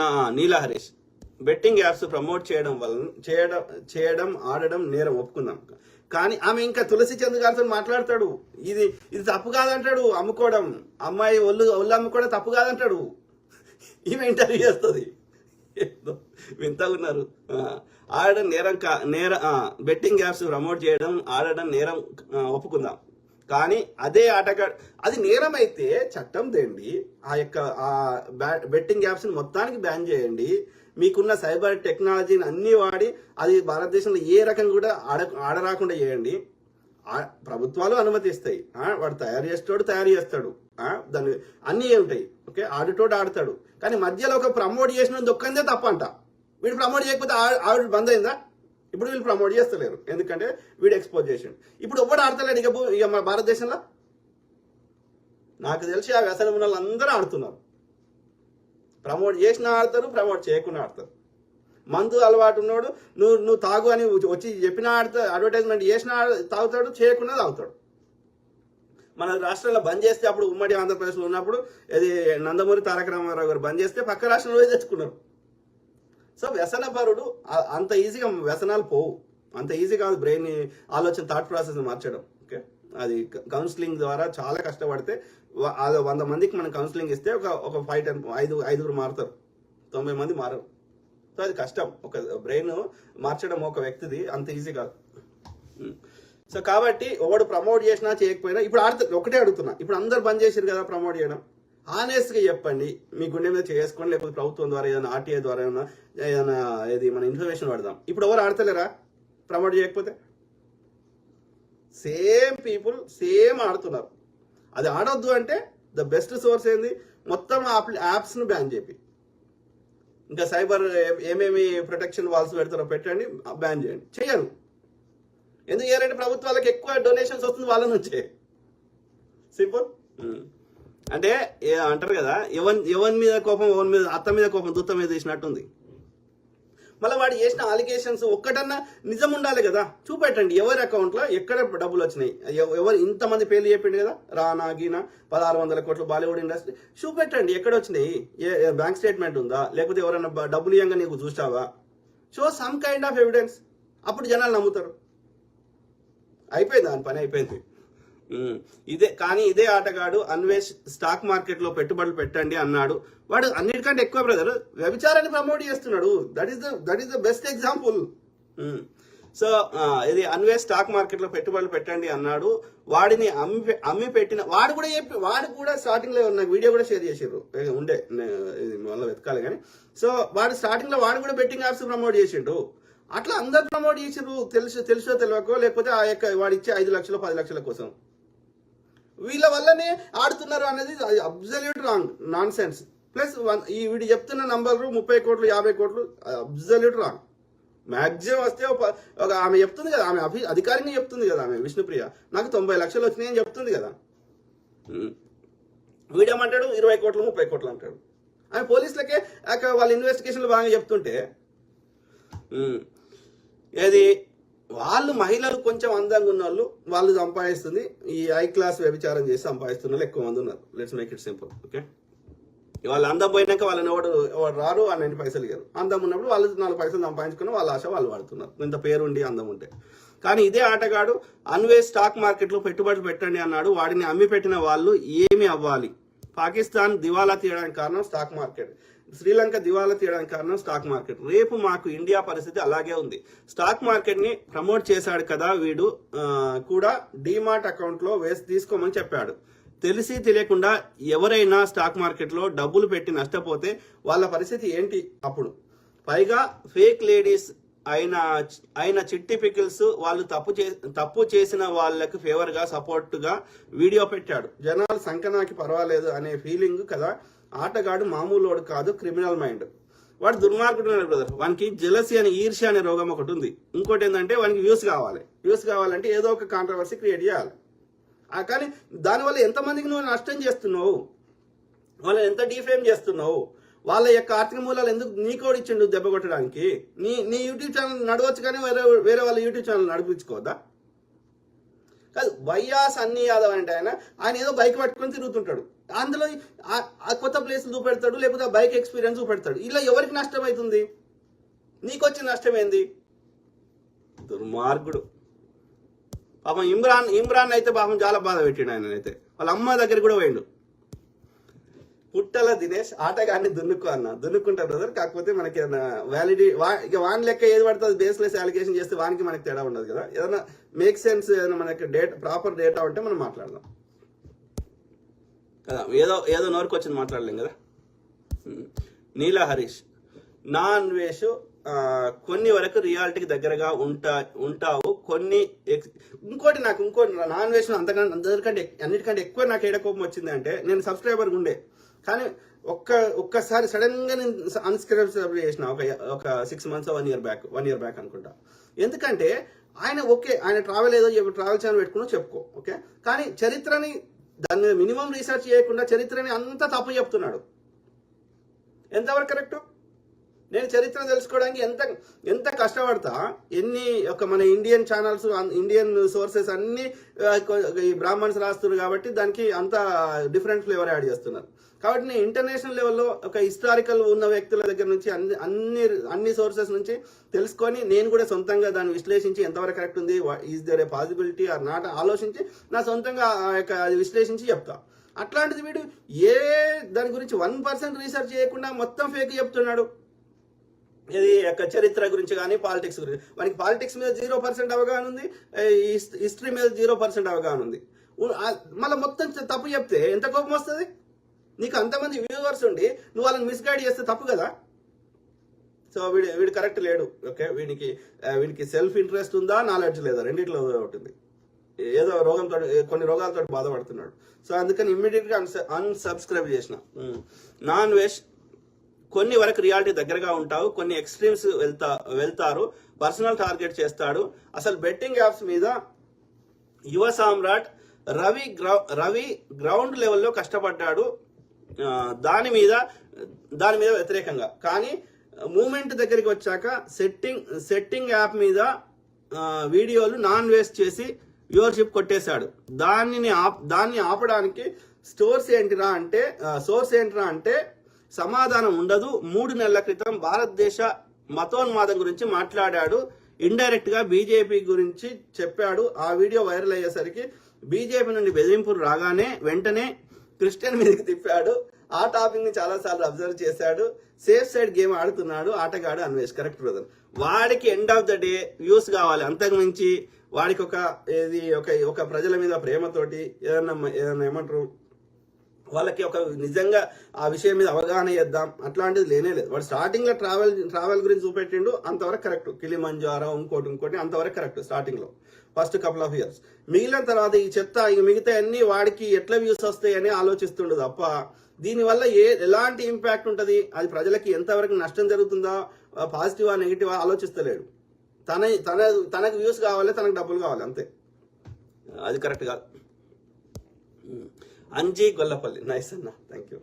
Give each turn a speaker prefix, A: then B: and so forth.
A: నా నీలా Harish. Betting apps promote చేయడం వల్ల చేయడం చేయడం ఆడడం నేరం ఒప్పుకుందాం కానీ ఆమె ఇంకా తులసి చంద్ గారితో మాట్లాడతాడు. ఇది ఇది తప్పు కాదంటాడు అమ్ముకోవడం. అమ్మాయి ఒళ్ళు ఒళ్ళు అమ్ముకోవడం తప్పు కాదంటాడు. ఈమె ఇంటర్వ్యూ చేస్తుంది. ఏదో వింతగా ఉన్నారు. ఆడడం నేరం కా నేర బెట్టింగ్ యాప్స్ ప్రమోట్ చేయడం ఆడడం నేరం ఒప్పుకుందాం. కానీ అదే ఆటగాడు అది నేరం అయితే చట్టం తేండి ఆ యొక్క ఆ బెట్టింగ్ యాప్స్ని మొత్తానికి బ్యాన్ చేయండి. మీకున్న సైబర్ టెక్నాలజీని అన్నీ వాడి అది భారతదేశంలో ఏ రకం కూడా ఆడ ఆడరాకుండా చేయండి. ప్రభుత్వాలు అనుమతిస్తాయి. వాడు తయారు చేస్తాడు తయారు చేస్తాడు. దాని అన్నీ ఉంటాయి. ఓకే? ఆడుతోడు ఆడతాడు. కానీ మధ్యలో ఒక ప్రమోట్ చేసిన దొక్కందే తప్పంట. వీడు ప్రమోట్ చేయకపోతే ఆవిడ బంద్ అయిందా ఇప్పుడు వీళ్ళు ప్రమోట్ చేస్తలేరు. ఎందుకంటే వీడు ఎక్స్పోజ్ చేసిండు. ఇప్పుడు ఎవ్వడు ఆడతలేడు ఇక ఇక మన భారతదేశంలో? నాకు తెలిసి ఆ వ్యసనం ఉన్న వాళ్ళు అందరూ ఆడుతున్నారు. ప్రమోట్ చేసినా ఆడతారు ప్రమోట్ చేయకుండా ఆడతారు. మందు అలవాటు ఉన్నాడు నువ్వు నువ్వు తాగు అని వచ్చి చెప్పిన ఆడతా అడ్వర్టైజ్మెంట్ చేసినా ఆడ- తాగుతాడు చేయకుండా తాగుతాడు. మన రాష్ట్రంలో బంద్ చేస్తే అప్పుడు ఉమ్మడి ఆంధ్రప్రదేశ్లో ఉన్నప్పుడు ఇది నందమూరి తారక రామారావు గారు బంద్ చేస్తే పక్క రాష్ట్రంలో తెచ్చుకున్నారు. సో వ్యసనపరుడు అంత ఈజీగా వ్యసనాలు పోవు. అంత ఈజీ కాదు బ్రెయిన్ ఆలోచన థాట్ ప్రాసెస్ మార్చడం. ఓకే? అది కౌన్సిలింగ్ ద్వారా చాలా కష్టపడితే ఆ వంద మందికి మనం కౌన్సిలింగ్ ఇస్తే ఒక ఒక ఫైవ్ టెన్ ఐదు ఐదుగురు మారుతారు. తొంభై మంది మారరు. సో అది కష్టం. ఒక బ్రెయిన్ మార్చడం ఒక వ్యక్తిది అంత ఈజీ కాదు. సో కాబట్టి ఒకడు ప్రమోట్ చేసినా చేయకపోయినా ఇప్పుడు ఆడుతు ఒకటే అడుగుతున్నా. ఇప్పుడు అందరు బంద్ చేసారు కదా ప్రమోట్ చేయడం. గా చెప్పండి. మీ గుండె మీద చేసుకోండి లేకపోతే ప్రభుత్వం ద్వారా ఏదైనా ఆర్టీఐ ద్వారా ఏదైనా ఏదైనా ఏది మన ఇన్ఫర్మేషన్ పడదాం ఇప్పుడు ఎవరు ఆడతలేరా? ప్రమోట్ చేయకపోతే? సేమ్ పీపుల్ సేమ్ ఆడుతున్నారు. అది ఆడొద్దు అంటే ద బెస్ట్ సోర్స్ ఏంది? మొత్తం యాప్స్ను బ్యాన్ చేపి. ఇంకా సైబర్ ఏమేమి ప్రొటెక్షన్ వాల్స్ పెడతారో పెట్టండి బ్యాన్ చేయండి. చేయను ఎందుకు చేయాలంటే ప్రభుత్వాలకు ఎక్కువ డొనేషన్స్ వస్తుంది వాళ్ళ నుంచే. సింపుల్ అంటే అంటారు కదా ఎవన్ ఎవరి మీద కోపం ఎవరి మీద అత్త మీద కోపం దుత్త మీద తీసినట్టుంది మళ్ళీ వాడు చేసిన అలిగేషన్స్ ఒక్కటన్నా నిజం ఉండాలి కదా. చూపెట్టండి ఎవరి అకౌంట్లో ఎక్కడ డబ్బులు వచ్చినాయి? ఎవరు ఇంతమంది పేర్లు చెప్పిండు కదా? రానా గీనా పదహారు వందల కోట్లు బాలీవుడ్ ఇండస్ట్రీ. చూపెట్టండి ఎక్కడ వచ్చినాయి? ఏ- బ్యాంక్ స్టేట్మెంట్ ఉందా? లేకపోతే ఎవరైనా డబ్బులు ఇవ్వంగా నీకు చూసావా show some kind of evidence అప్పుడు జనాలు నమ్ముతారు. అయిపోయింది? దాని పని అయిపోయింది. ఇదే కానీ ఇదే ఆటగాడు అన్వేష్ స్టాక్ మార్కెట్లో పెట్టుబడులు పెట్టండి అన్నాడు. వాడు అన్నిటికంటే ఎక్కువ బ్రదర్ వ్యభిచారాన్ని ప్రమోట్ చేస్తున్నాడు. That is the that is the best example so ఇది అన్వేష్ స్టాక్ మార్కెట్లో పెట్టుబడులు పెట్టండి అన్నాడు. వాడిని అమ్మి అమ్మి పెట్టిన వాడు కూడా చెప్పి వాడు కూడా స్టార్టింగ్లో ఉన్న వీడియో కూడా షేర్ చేసారు ఉండే ఇది మళ్ళీ వెతకాలి కానీ. సో వాడు స్టార్టింగ్లో వాడు కూడా బెట్టింగ్ యాప్స్ ప్రమోట్ చేసిండు. అట్లా అందరు ప్రమోట్ చేసిర్రు తెలుసు తెలుసో తెలియకో లేకపోతే ఆ యొక్క వాడిచ్చే ఐదు లక్షలు పది లక్షల కోసం. వీళ్ళ వల్లనే ఆడుతున్నారు అనేది absolute wrong nonsense plus ఈ వీడు చెప్తున్న నంబర్లు ముప్పై కోట్లు యాభై కోట్లు అబ్జల్యూట్ రాంగ్ మ్యాక్సిమం వస్తే ఒక ఆమె చెప్తుంది కదా ఆమె అభి అధికారికంగా చెప్తుంది కదా ఆమె విష్ణుప్రియ నాకు తొంభై లక్షలు వచ్చినాయని చెప్తుంది కదా. వీడేమంటాడు ఇరవై కోట్లు ముప్పై కోట్లు అంటాడు. ఆమె పోలీసులకే అక్కడ వాళ్ళ ఇన్వెస్టిగేషన్లు బాగా చెప్తుంటే ఏది? వాళ్ళు మహిళలు కొంచెం అందంగా ఉన్న వాళ్ళు వాళ్ళు సంపాదిస్తుంది. ఈ హై క్లాస్ వ్యభిచారం చేసి సంపాదిస్తున్న వాళ్ళు ఎక్కువ మంది ఉన్నారు. Let's make it simple okay వాళ్ళు అందం పోయినాక వాళ్ళని ఎవడు ఎవరు రారు వాళ్ళని పైసలు ఇయ్యరు. అందం ఉన్నప్పుడు వాళ్ళు నాలుగు పైసలు సంపాదించుకుని వాళ్ళ ఆశ వాళ్ళు వాడుతున్నారు. ఇంత పేరుండి అందం ఉంటే. కానీ ఇదే ఆటగాడు అన్వే స్టాక్ మార్కెట్లో పెట్టుబడులు పెట్టండి అన్నాడు. వాడిని అమ్మి పెట్టిన వాళ్ళు ఏమి అవ్వాలి. పాకిస్తాన్ దివాలా తీయడానికి కారణం స్టాక్ మార్కెట్ శ్రీలంక దివాలా తీయడానికి కారణం స్టాక్ మార్కెట్ రేపు మాకు ఇండియా పరిస్థితి అలాగే ఉంది. స్టాక్ మార్కెట్ని ప్రమోట్ చేశాడు కదా వీడు కూడా డీమార్ట్ అకౌంట్లో వేసి తీసుకోమని చెప్పాడు. తెలిసి తెలియకుండా ఎవరైనా స్టాక్ మార్కెట్లో డబ్బులు పెట్టి నష్టపోతే వాళ్ళ పరిస్థితి ఏంటి అప్పుడు? పైగా ఫేక్ లేడీస్ ఆయన ఆయన చిట్టి పికిల్స్ వాళ్ళు తప్పు చే తప్పు చేసిన వాళ్ళకి ఫేవర్గా సపోర్ట్గా వీడియో పెట్టాడు. జనాలు సంకనాకి పర్వాలేదు అనే ఫీలింగ్ కదా. ఆటగాడు మామూలోడు కాదు క్రిమినల్ మైండ్ వాడు దుర్మార్గుడు ఉన్నాడు బ్రదర్ వానికి జెలసి అనే ఈర్ష అనే రోగం ఒకటి ఉంది. ఇంకోటి ఏంటంటే వానికి వ్యూస్ కావాలి. వ్యూస్ కావాలంటే ఏదో ఒక కాంట్రవర్సీ క్రియేట్ చేయాలి. కానీ దానివల్ల ఎంతమందికి నువ్వు నష్టం చేస్తున్నావు? వాళ్ళని ఎంత డీఫేమ్ చేస్తున్నావు? వాళ్ళ యొక్క ఆర్థిక మూలాలు ఎందుకు నీ కూడా ఇచ్చిండు దెబ్బ కొట్టడానికి? నీ నీ యూట్యూబ్ ఛానల్ నడవచ్చు కానీ వేరే వేరే వాళ్ళ యూట్యూబ్ ఛానల్ నడిపించుకోవద్దా? కాదు వైయాస్ అన్ని యాదవ్ అంటే ఆయన ఆయన ఏదో బైక్ పట్టుకొని తిరుగుతుంటాడు. అందులో ఆ- ఆ కొత్త ప్లేసులు చూపెడతాడు లేకపోతే ఆ బైక్ ఎక్స్పీరియన్స్ చూపెడతాడు. ఇలా ఎవరికి నష్టం అవుతుంది నీకు వచ్చిన నష్టం ఏంది దుర్మార్గుడు. పాపం ఇమ్రాన్ ఇమ్రాన్ అయితే పాపం చాలా బాధ పెట్టిండు ఆయన అయితే వాళ్ళ అమ్మ దగ్గర కూడా పోయిండు. పుట్టల దినేష్ ఆటగాన్ని దున్నుకో అన్న. దున్నుకుంటా బ్రదర్ కాకపోతే మనకి ఏదైనా వ్యాలిడి వా ఇక వాన్ లెక్క ఏది పడుతుంది బేస్లెస్ అలిగేషన్ చేస్తే వానికి మనకి తేడా ఉండదు కదా. ఏదైనా మేక్ సెన్స్ ఏదైనా మనకి డేటా ప్రాపర్ డేటా ఉంటే మనం మాట్లాడదాం. కదా ఏదో ఏదో నోరుకు వచ్చింది మాట్లాడలేం కదా. నీలా హరీష్ నాన్ అన్వేష్ కొన్ని వరకు రియాలిటీకి దగ్గరగా ఉంటా ఉంటావు. కొన్ని ఇంకోటి నాకు ఇంకోటి నాన్ వేషన్ అంతకంటే అందరికంటే అన్నిటికంటే ఎక్కువ నాకు ఏడ కోపం వచ్చింది అంటే నేను సబ్స్క్రైబర్ ఉండే. కానీ ఒక్క ఒక్కసారి సడన్గా నేను అన్స్క్రైబ్ చేసిన ఒక ఒక six months one year back one year back అనుకుంటా. ఎందుకంటే ఆయన ఓకే ఆయన ట్రావెల్ ఏదో చెప్పి ట్రావెల్ ఛానల్ పెట్టుకున్నా చెప్పుకో ఓకే? కానీ చరిత్రని దాని మీద మినిమం రీసెర్చ్ చేయకుండా చరిత్రని అంతా తప్పు చెప్తున్నాడు. ఎంతవరకు కరెక్ట్ నేను చరిత్ర తెలుసుకోవడానికి ఎంత ఎంత కష్టపడతా? ఎన్ని ఒక మన ఇండియన్ ఛానల్స్ ఇండియన్ సోర్సెస్ అన్ని బ్రాహ్మణ్స్ రాస్తున్నారు కాబట్టి దానికి అంత డిఫరెంట్ ఫ్లేవర్ యాడ్ చేస్తున్నారు. కాబట్టి నేను ఇంటర్నేషనల్ లెవెల్లో ఒక హిస్టారికల్ ఉన్న వ్యక్తుల దగ్గర నుంచి అన్ని అన్ని అన్ని సోర్సెస్ నుంచి తెలుసుకొని నేను కూడా సొంతంగా దాన్ని విశ్లేషించి ఎంతవరకు కరెక్ట్ ఉంది is there a possibility or not ఆలోచించి నా సొంతంగా ఆ యొక్క అది విశ్లేషించి చెప్తా. అట్లాంటిది వీడు ఏ దాని గురించి వన్ పర్సెంట్ రీసెర్చ్ చేయకుండా మొత్తం ఫేక్ చెప్తున్నాడు. ఇది యొక్క చరిత్ర గురించి కానీ పాలిటిక్స్ గురించి. మనకి పాలిటిక్స్ మీద జీరో పర్సెంట్ అవగాహన ఉంది హిస్టరీ మీద జీరో పర్సెంట్ అవగాహన ఉంది. మళ్ళీ మొత్తం తప్పు చెప్తే ఎంత కోపం వస్తుంది? నీకు అంతమంది వ్యూవర్స్ ఉండి నువ్వు వాళ్ళని మిస్గైడ్ చేస్తే తప్పు కదా? సో వీడు వీడు కరెక్ట్ లేడు. ఓకే వీడికి వీడికి సెల్ఫ్ ఇంట్రెస్ట్ ఉందా నాలెడ్జ్ లేదా? రెండిట్లో ఉంటుంది ఏదో రోగంతో కొన్ని రోగాలతో బాధపడుతున్నాడు. సో అందుకని ఇమ్మీడియట్గా అన్సబ్స్క్రైబ్ చేసిన. నాన్ వెజ్ కొన్ని వరకు రియాలిటీ దగ్గరగా ఉంటావు కొన్ని ఎక్స్ట్రీమ్స్ వెళ్తా వెళ్తారు పర్సనల్ టార్గెట్ చేస్తాడు. అసలు బెట్టింగ్ యాప్స్ మీద యువ సామ్రాట్ రవి గ్రౌ రవి గ్రౌండ్ లెవెల్లో కష్టపడ్డాడు. దాని మీద దాని మీద వ్యతిరేకంగా. కానీ మూమెంట్ దగ్గరికి వచ్చాక సెట్టింగ్ సెట్టింగ్ యాప్ మీద వీడియోలు నాన్ వేస్ట్ చేసి వ్యూవర్షిప్ కొట్టేశాడు. దానిని ఆప్ దాన్ని ఆపడానికి స్టోర్స్ ఏంటిరా అంటే సోర్స్ ఏంటిరా అంటే సమాధానం ఉండదు. మూడు నెలల క్రితం భారతదేశ మతోన్మాదం గురించి మాట్లాడాడు. ఇండైరెక్ట్గా బీజేపీ గురించి చెప్పాడు. ఆ వీడియో వైరల్ అయ్యేసరికి బీజేపీ నుండి బెదిరింపులు రాగానే వెంటనే క్రిస్టియన్ మీదకి తిప్పాడు. ఆ టాపిక్ని చాలా సార్లు అబ్జర్వ్ చేశాడు. సేఫ్ సైడ్ గేమ్ ఆడుతున్నాడు ఆటగాడు అన్వేష్. కరెక్ట్ బ్రదర్ వాడికి end of the day views కావాలి. అంతకు మించి వాడికి ఒక ఏది ఒక ఒక ప్రజల మీద ప్రేమతోటి ఏదన్నా ఏదన్నా ఏమంటారు? వాళ్ళకి ఒక నిజంగా ఆ విషయం మీద అవగాహన చేద్దాం. అట్లాంటిది లేనే లేదు. వాడు స్టార్టింగ్లో ట్రావెల్ ట్రావెల్ గురించి చూపెట్టిండు అంతవరకు కరెక్ట్ కిలిమంజారో ఇంకోటి ఇంకోటి అంతవరకు కరెక్ట్ స్టార్టింగ్లో. ఫస్ట్ కపుల్ ఆఫ్ ఇయర్స్ మిగిలిన తర్వాత ఈ చెత్త ఇక మిగతా అన్ని వాడికి ఎట్లా వ్యూస్ వస్తాయని ఆలోచిస్తుండదు తప్ప దీనివల్ల ఏ ఎలాంటి ఇంపాక్ట్ ఉంటుంది? అది ప్రజలకి ఎంతవరకు నష్టం జరుగుతుందా? పాజిటివా నెగిటివా ఆలోచిస్తలేడు. తన తన తనకు వ్యూస్ కావాలి తనకు డబ్బులు కావాలి అంతే. అది కరెక్ట్ కాదు. అంజీ గొల్లపల్లి. నైస్ అన్న. Thank you